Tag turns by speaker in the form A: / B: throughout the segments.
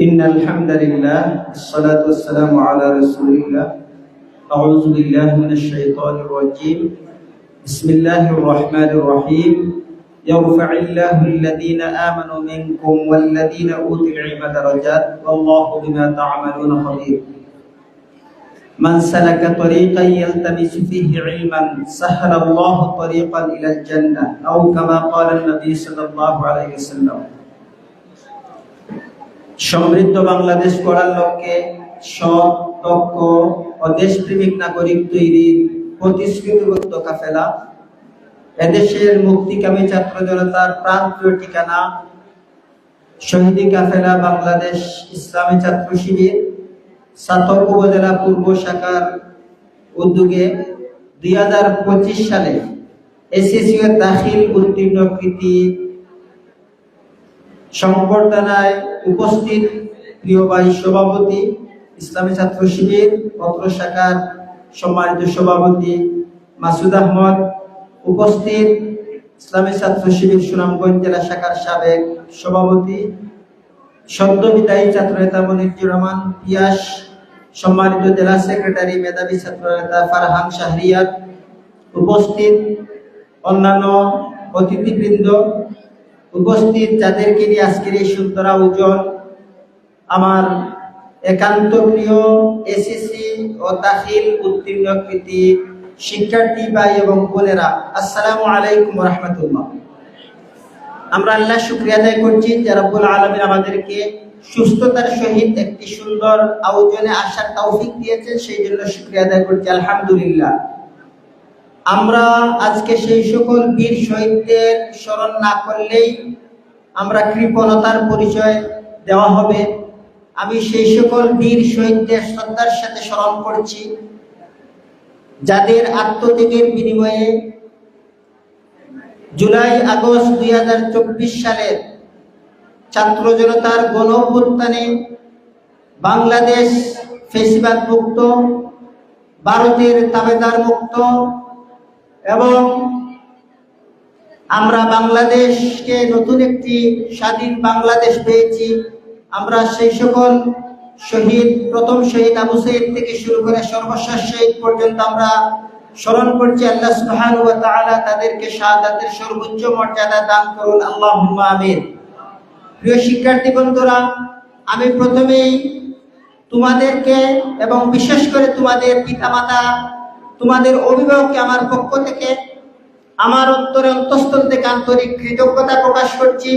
A: إن الحمد لله الصلاة والسلام على رسول الله. أعوذ بالله من الشيطان الرجيم. بسم الله الرحمن الرحيم. يرفع الله الذين آمنوا منكم والذين أوتوا العلم درجات. والله بما تعملون خبير. من سلك طريقا يلتمس فيه علما سهل الله طريقا إلى الجنة أو كما قال النبي صلى الله عليه وسلم সমৃদ্ধ বাংলাদেশ গড়ার লক্ষ্যে সৎ দক্ষ ও দেশপ্রেমিক নাগরিক তৈরির প্রতিশ্রুতিবদ্ধ কাফেলা এদেশের মুক্তিকামী ছাত্র জনতার প্রান্তীয় ঠিকানা শহীদি কাফেলা বাংলাদেশ ইসলামী ছাত্র শিবির সাতক উপজেলা পূর্ব শাখার উদ্যোগে দুই হাজার পঁচিশ সালে এসএসসি দাখিল উত্তীর্ণ কৃতি সংবর্ধনায় উপস্থিত প্রিয় ভাই সভাপতি, ইসলামী ছাত্র শিবির, পত্র শাখার সম্মানিত সভাপতি মাসুদ আহমদ, উপস্থিত ইসলামী ছাত্র শিবির সুনামগঞ্জ জেলা শাখার সাবেক সভাপতি বিদায়ী ছাত্র নেতা মনিরুর রহমান, পিয়াস সম্মানিত জেলা সেক্রেটারি মেধাবী ছাত্র নেতা ফারহান শাহরিয়ার, উপস্থিত অন্যান্য অতিথিবৃন্দ, উপস্থিত যাদেরকে নিয়ে আজকের এই সুন্দর আয়োজন, আমার একান্ত প্রিয় এসএসসি ও দাখিল উত্তীর্ণ কৃতি শিক্ষার্থী ভাই এবং বোনেরা, আসসালামু আলাইকুম রহমতুল্লাহ। আমরা আল্লাহ শুক্রিয়া আদায় করছি যে রব্বুল আলমিন আমাদেরকে সুস্থতার সহিত একটি সুন্দর আয়োজনে আসার তৌফিক দিয়েছেন, সেই জন্য শুক্রিয়া আদায় করছি, আলহামদুলিল্লাহ। আমরা আজকে সেই সকল বীর শহীদদের স্মরণ না করলেই আমরা কৃপণতার পরিচয় দেওয়া হবে। আমি সেই সকল বীর শহীদদের শ্রদ্ধার সাথে স্মরণ করছি, যাদের আত্মত্যাগের বিনিময়ে জুলাই আগস্ট দুই হাজার চব্বিশ সালের ছাত্র জনতার গণ বাংলাদেশ ফেসিবাদ মুক্ত ভারতের তাবেদার মুক্ত এবং আমরা বাংলাদেশকে নতুন একটি স্বাধীন বাংলাদেশ পেয়েছি। আমরা সেই সকল শহীদ, প্রথম শহীদ আবু সৈয়দ থেকে শুরু করে সর্বশেষ শহীদ পর্যন্ত আমরা স্মরণ করছি, আল্লাহ সুবহান ওয়া তাদেরকে শাহাদাতের সর্বোচ্চ মর্যাদা দান করুন, আল্লাহুম্মা আমিন। প্রিয় শিক্ষার্থী বন্ধুরা, আমি প্রথমেই তোমাদেরকে এবং বিশেষ করে তোমাদের পিতামাতা, তোমাদের অভিভাবককে আমার পক্ষ থেকে আমার অন্তরে অন্তঃস্থল থেকে আন্তরিক কৃতজ্ঞতা প্রকাশ করছি।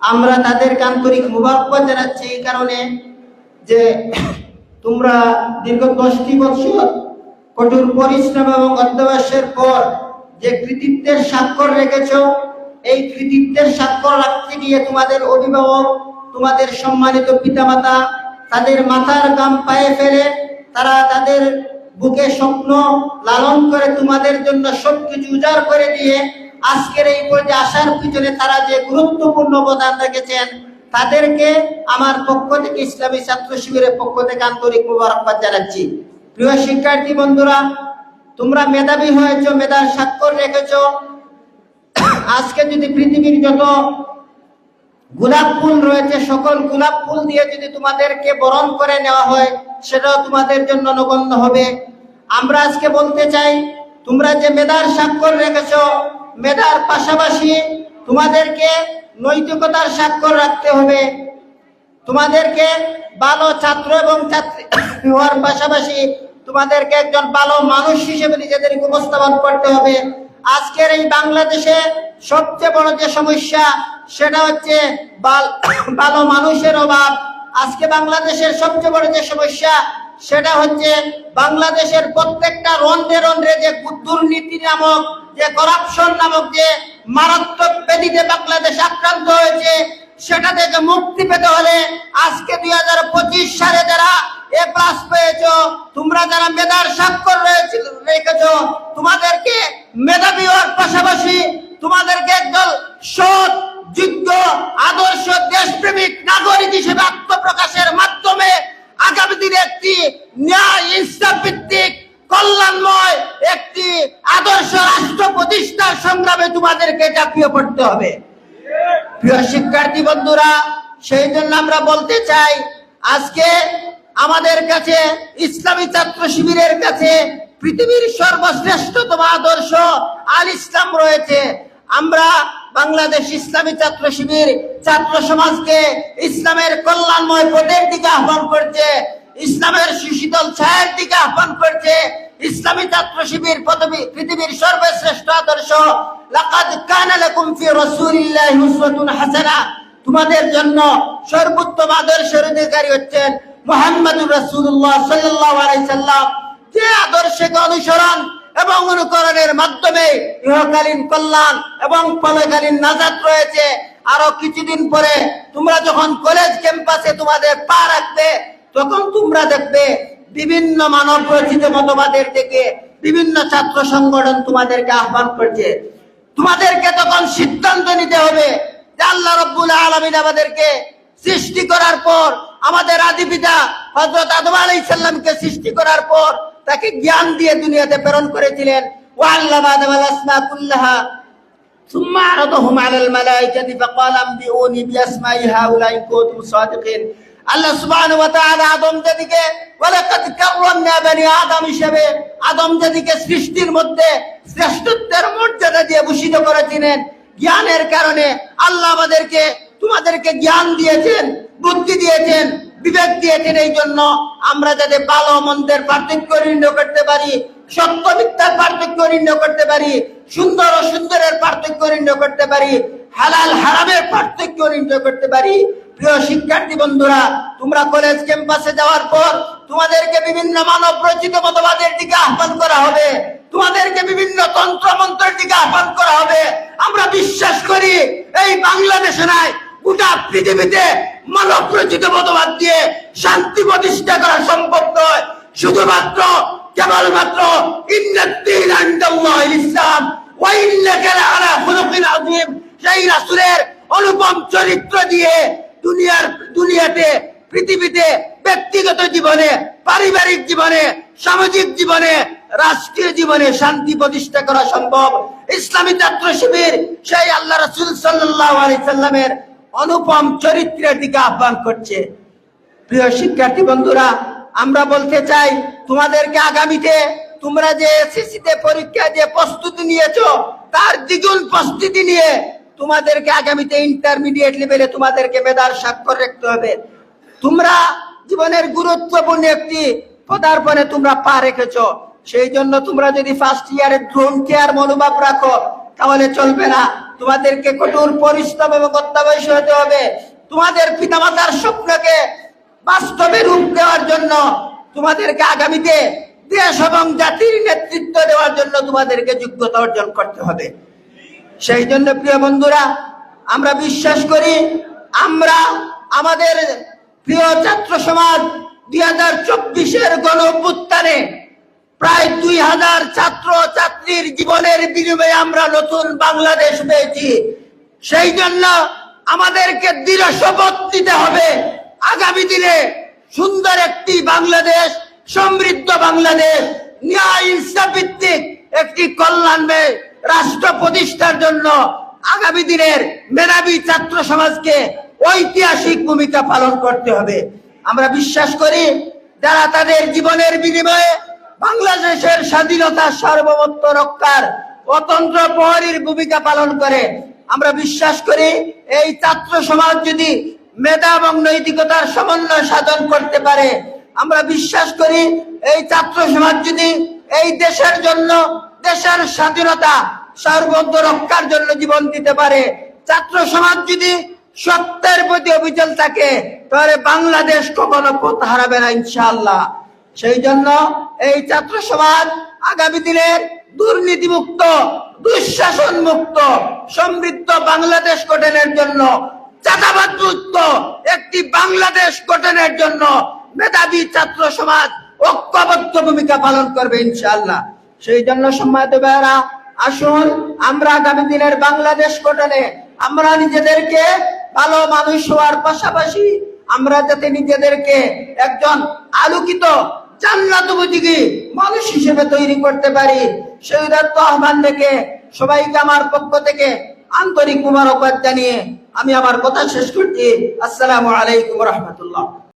A: আমরা তাদেরকে আন্তরিক মুবারকবাদ জানাচ্ছি এই কারণে যে তোমরা দীর্ঘ দশটি বছর কঠোর পরিশ্রম এবং অধ্যবাসের পর যে কৃতিত্বের স্বাক্ষর রেখেছ, এই কৃতিত্বের স্বাক্ষর রাখতে গিয়ে তোমাদের অভিভাবক, তোমাদের সম্মানিত পিতামাতা, তাদের মাথার গাম পায়ে ফেলে, তারা তাদের বুকে স্বপ্ন লালন করে তোমাদের জন্য সবকিছু উজাড় করে দিয়ে আজকের এই পর্যায়ে আসার পিছনে তারা যে গুরুত্বপূর্ণ অবদান রেখেছেন, তাদেরকে আমার পক্ষ থেকে ইসলামী ছাত্র শিবিরের পক্ষ থেকে আন্তরিক মুবারকবাদ জানাচ্ছি। প্রিয় শিক্ষার্থী বন্ধুরা, তোমরা মেধাবী হয়েছ, মেধার স্বাক্ষর রেখেছ। আজকে যদি পৃথিবীর যত গোলাপ ফুল রয়েছে, সকল গোলাপ ফুল দিয়ে যদি তোমাদেরকে বরণ করে নেওয়া হয়, সেটাও তোমাদের জন্য নগণ্য হবে। আমরা আজকে বলতে চাই, তোমরা যে মেধার স্বাক্ষর রেখেছ, মেধার পাশাপাশি তোমাদেরকে নৈতিকতার স্বাক্ষর রাখতে হবে। তোমাদেরকে ভালো ছাত্র এবং ছাত্রী হওয়ার পাশাপাশি তোমাদেরকে একজন ভালো মানুষ হিসেবে নিজেদেরকে উপস্থাপন করতে হবে। আজকের এই বাংলাদেশে সবচেয়ে বড় যে সমস্যা, সেটা হচ্ছে ভালো মানুষের অভাব। আজকে বাংলাদেশের সবচেয়ে বড় যে সমস্যা, সেটা হচ্ছে বাংলাদেশের প্রত্যেকটা রন্ধ্রে রন্ধ্রে যে দুর্নীতি নামক, যে করাপশন নামক যে মারাত্মক ব্যাধিতে বাংলাদেশ আক্রান্ত হয়েছে, সেটা থেকে মুক্তি পেতে হলে আজকে দুই হাজার পঁচিশ সালে যারা এ প্লাস পেয়েছ। তোমরা যারা মেধার স্বাক্ষর রয়েছে রেখেছ, তোমাদেরকে মেধাবী হওয়ার পাশাপাশি তোমাদেরকে একদল সৎ, যোগ্য, আদর্শ, দেশপ্রেমিক নাগরিক হিসেবে আত্মপ্রকাশের মাধ্যমে আগামী দিনে একটি ন্যায় ইনসাফ ভিত্তিক কল্যাণময় একটি আদর্শ রাষ্ট্র প্রতিষ্ঠার সংগ্রামে তোমাদেরকে ঝাঁপিয়ে পড়তে হবে। প্রিয় শিক্ষার্থী বন্ধুরা, সেই জন্য আমরা বলতে চাই, আজকে আমাদের কাছে, ইসলামী ছাত্র শিবিরের কাছে পৃথিবীর সর্বশ্রেষ্ঠতম আদর্শ আল ইসলাম রয়েছে। আমরা বাংলাদেশ ইসলামী ছাত্র শিবির ছাত্র সমাজকে ইসলামের কল্যাণময় পথের দিকে আহ্বান করছে, ইসলামের সুশীতল ছায়ের দিকে আহ্বান করছে, ইসলামী ছাত্র শিবির পৃথিবীর সর্বশ্রেষ্ঠ আদর্শ। লাকাদ কানা লাকুম ফি রাসূলিল্লাহি উসওয়াতুন হাসানা। তোমাদের জন্য সর্বোত্তম আদর্শের অধিকারী হচ্ছেন আদর্শকে অনুসরণ এবং অনুকরণের মাধ্যমে কল্যাণ এবং রয়েছে, আরও কিছুদিন পরে তোমরা যখন কলেজ ক্যাম্পাসে তোমাদের পা রাখবে, তখন তোমরা দেখবে বিভিন্ন মানব রচিত মতবাদের থেকে বিভিন্ন ছাত্র সংগঠন তোমাদেরকে আহ্বান করছে। তোমাদেরকে তখন সিদ্ধান্ত নিতে হবে আল্লাহ রব্বুল আলমিন আমাদেরকে সৃষ্টি করার পর আমাদের আদি পিতা হজরত আদম আলাই সাল্লামকে সৃষ্টি করার পর তাকে জ্ঞান দিয়ে দুনিয়াতে প্রেরণ করেছিলেন ও আল্লাহ আদম আল আসমা কুল্লাহা ثم عرضهم على الملائكة فقال انبئوني بأسماء هؤلاء إن كنتم صادقين আল্লাহ সুবহানাহু ওয়া তাআলা আদম জাতিকে ওয়ালাকাদ কাররামনা বনি আদম হিসেবে আদম জাতিকে সৃষ্টির মধ্যে শ্রেষ্ঠত্বের মর্যাদা দিয়ে ভূষিত করেছিলেন জ্ঞানের কারণে আল্লাহ আমাদেরকে তোমাদেরকে জ্ঞান দিয়েছেন বুদ্ধি দিয়েছেন, বিবেক দিয়েছেন এই জন্য আমরা যাতে ভালো মন্দের পার্থক্য নির্ণয় করতে পারি, সত্য মিথ্যার পার্থক্য নির্ণয় করতে পারি, সুন্দর ও সুন্দরের পার্থক্য নির্ণয় করতে পারি, হালাল হারামের পার্থক্য নির্ণয় করতে পারি। প্রিয় শিক্ষার্থী বন্ধুরা, তোমরা কলেজ ক্যাম্পাসে যাওয়ার পর তোমাদেরকে বিভিন্ন মানব রচিত মতবাদের দিকে আহ্বান করা হবে। তোমাদেরকে বিভিন্ন তন্ত্র মন্ত্রের দিকে আহ্বান করা হবে। আমরা বিশ্বাস করি, এই বাংলাদেশে নাই গোটা পৃথিবীতে মানব মতবাদ দিয়ে শান্তি প্রতিষ্ঠা করা সম্ভব নয়। শুধুমাত্র, কেবলমাত্র ইসলাম সেই রাসূলের অনুপম চরিত্র দিয়ে দুনিয়ার, দুনিয়াতে, পৃথিবীতে ব্যক্তিগত জীবনে, পারিবারিক জীবনে, সামাজিক জীবনে, রাষ্ট্রীয় জীবনে শান্তি প্রতিষ্ঠা করা সম্ভব। ইসলামী ছাত্র শিবির সেই আল্লাহ রাসূল সাল্লাল্লাহু আলাইহি সাল্লামের অনুপম চরিত্রের দিকে আহ্বান করছে। প্রিয় শিক্ষার্থী বন্ধুরা, আমরা বলতে চাই, তোমাদেরকে আগামীতে তোমরা যে এসএসসিতে পরীক্ষা যে প্রস্তুতি নিয়েছো, তার দ্বিগুণ প্রস্তুতি নিয়ে তোমাদেরকে আগামীতে ইন্টারমিডিয়েট লেভেলে তোমাদেরকে মেধার স্বাক্ষর রাখতে হবে। তোমরা জীবনের গুরুত্বপূর্ণ একটি পদার্পণে তোমরা পা রেখেছো। সেই জন্য তোমরা যদি ফার্স্ট ইয়ারে ড্রোন কেয়ার মনোভাব রাখো, তাহলে চলবে না। তোমাদেরকে কঠোর পরিশ্রম এবং অত্যাবশ্যক হতে হবে। তোমাদের পিতামাতার স্বপ্নকে বাস্তবে রূপ দেওয়ার জন্য তোমাদেরকে আগামীতে দেশ এবং জাতির নেতৃত্ব দেওয়ার জন্য তোমাদেরকে যোগ্যতা অর্জন করতে হবে। সেই জন্য প্রিয় বন্ধুরা, আমরা বিশ্বাস করি আমরা আমাদের প্রিয় ছাত্র সমাজ দুই হাজার চব্বিশের গণ প্রায় দুই হাজার ছাত্র ছাত্রীর জীবনের বিনিময়ে আমরা নতুন বাংলাদেশ পেয়েছি। সেই জন্য আমাদেরকে দৃঢ় শপথ নিতে হবে। আগামী দিনে সুন্দর একটি বাংলাদেশ, সমৃদ্ধ বাংলাদেশ, ন্যায় ভিত্তিক একটি কল্যাণময় রাষ্ট্র প্রতিষ্ঠার জন্য আগামী দিনের মেধাবী ছাত্র সমাজকে ঐতিহাসিক ভূমিকা পালন করতে হবে। আমরা বিশ্বাস করি, যারা তাদের জীবনের বিনিময়ে বাংলাদেশের স্বাধীনতা সার্বভৌমত্ব রক্ষার অতন্ত্র প্রহরীর ভূমিকা পালন করে। আমরা বিশ্বাস করি এই ছাত্র সমাজ যদি মেধা এবং নৈতিকতার সমন্বয় সাধন করতে পারে, আমরা বিশ্বাস করি এই ছাত্র সমাজ যদি এই দেশের জন্য, দেশের স্বাধীনতা সার্বভৌমত্ব রক্ষার জন্য জীবন দিতে পারে। ছাত্র সমাজ যদি সত্যের প্রতি অবিচল থাকে, তাহলে বাংলাদেশ কখনো পথ হারাবে না ইনশাআল্লাহ। সেই জন্য এই ছাত্র সমাজ আগামী দিনের দুর্নীতি মুক্ত দুঃশাসন মুক্ত সমৃদ্ধ বাংলাদেশ গঠনের জন্য চাঁদাবাদ মুক্ত একটি বাংলাদেশ গঠনের জন্য মেধাবী ছাত্র সমাজ ঐক্যবদ্ধ ভূমিকা পালন করবে ইনশাল্লাহ সেই জন্য সম্মানিত ভাইয়েরা, আসুন আমরা আগামী দিনের বাংলাদেশ গঠনে আমরা নিজেদেরকে ভালো মানুষ হওয়ার পাশাপাশি আমরা যাতে নিজেদেরকে একজন আলোকিত জান্নাত উপযোগী মানুষ হিসেবে তৈরি করতে পারি। সেই উদাত্ত আহ্বান থেকে সবাইকে আমার পক্ষ থেকে আন্তরিক কুমার মুবারকবাদ নিয়ে আমি আমার কথা শেষ করছি। আসসালামু আলাইকুম রহমতুল্লাহ।